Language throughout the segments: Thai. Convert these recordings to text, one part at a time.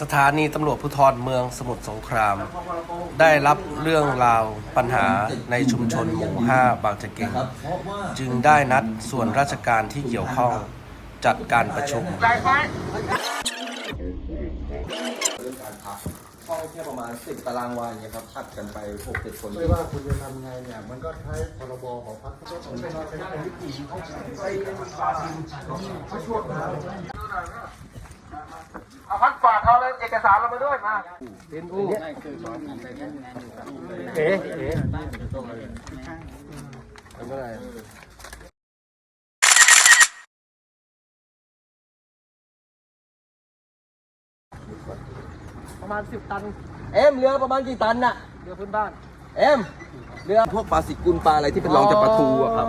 สถานีตำรวจภูธรเมืองสมุทรสงคราม ได้รับเรื่องราวปัญหาในชุมชนหมู่ 5 บางจะเก่ง จึงได้นัดส่วนราชการที่เกี่ยวข้องจัดการประชุมห้องแค่ประมาณ10ตารางวาอย่างเงี้ยครับพัดกันไป6 7คนไม่ว่าคุณจะทำไงเนี่ยมันก็ใช้พรบของพรรคก็ต้องเป็นเป็นวิธีของไปช่วงนั้น เอาพักฝากเขาเลยเอกสารเราไปด้วยมาเป็นผู้เอ๋เอ๋ทำอะไรประมาณสิบตัน เอ็มเรือประมาณกี่ตันน่ะ เรือพื้นบ้าน เอ็มเรือพวกปลาสิกุลปลาอะไรที่เป็นรองจากปลาทูอะครับ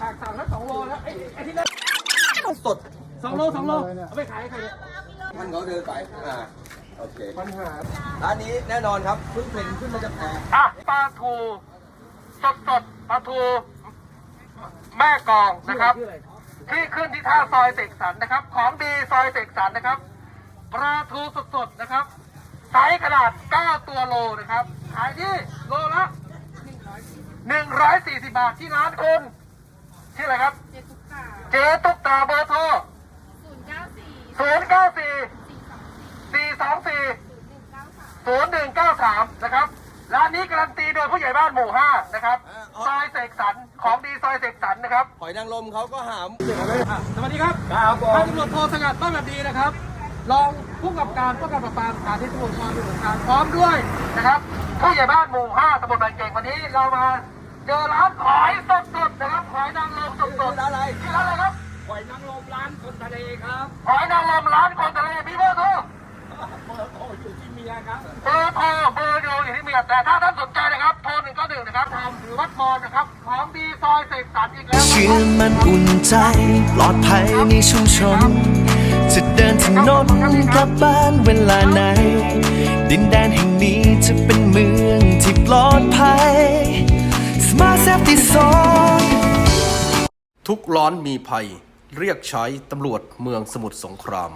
ฝากสั่งแล้วสองโลแล้วไอ้ไอ้ที่นั่นสดสองโลสองโลเอาไปขายให้ใครเนี่ย ท่านเขาเดินไป อ่า โอเคปัญหาร้านนี้แน่นอนครับเพิ่งเพ่นขึ้นมาจากแพอะปลาทูสดสดๆปลาทู แม่กองนะครับ ที่ขึ้นที่ท่าซอยเสกสรรนะครับ ของดีซอยเสกสรรนะครับปลาทูสดสดๆนะครับไซส์ขนาด 9 ตัวโลนะครับขายที่โลละ 140 บาทที่ร้านคุณชื่ออะไรครับ เจ็ดตุ๊กตาเจ๊ตุ๊กตาเบอร์โทร ศูนย์เก้าสี่ 094 สี่สองสี่424หนึ่งเก้าสาม0193นะครับร้านนี้การันตีโดยผู้ใหญ่บ้านหมู่5นะครับซอยเสกสรรของดีซอยเสกสรรนะครับหอยนางรมเขาก็หามอะสวัสดีครับครับผมพันตำรวจโทสงัดต้นแบบดีนะครับรองผู้กำกับการป้องกันปราบปรามสถานที่ตำรวจความเป็นสงครามพร้อมด้วยนะครับผู้ใหญ่บ้านหมู่5ตำบลบางเก่งวันนี้เรามาเจอร้านหอยสดๆนะครับหอยนางรมสดๆร้านอะไรที่ร้านอะไรครับหอยนางรมร้านคนทะเลครับหอยนางรมร้านคนทะเลมีเบอร์โทร เบอร์โทรอยู่ที่เมียครับ เบอร์โทรเบอร์ อยู่อยู่ที่เมียแต่ถ้าท่านสนใจนะครับโทรหนึ่งก็หนึ่งนะครับทำหรือวัดมอญนะครับของดีซอยเสกสรรอีกแล้วเชื่อมันอุ่นใจ ปลอดภัยในชุมชน จะเดินถนนกลับบ้านเวลาไหน ดินแดนแห่งนี้จะเป็นเมืองที่ปลอดภัย Smart Safety Zone ทุกร้อนมีภัย เรียกใช้ตำรวจเมืองสมุทรสงคราม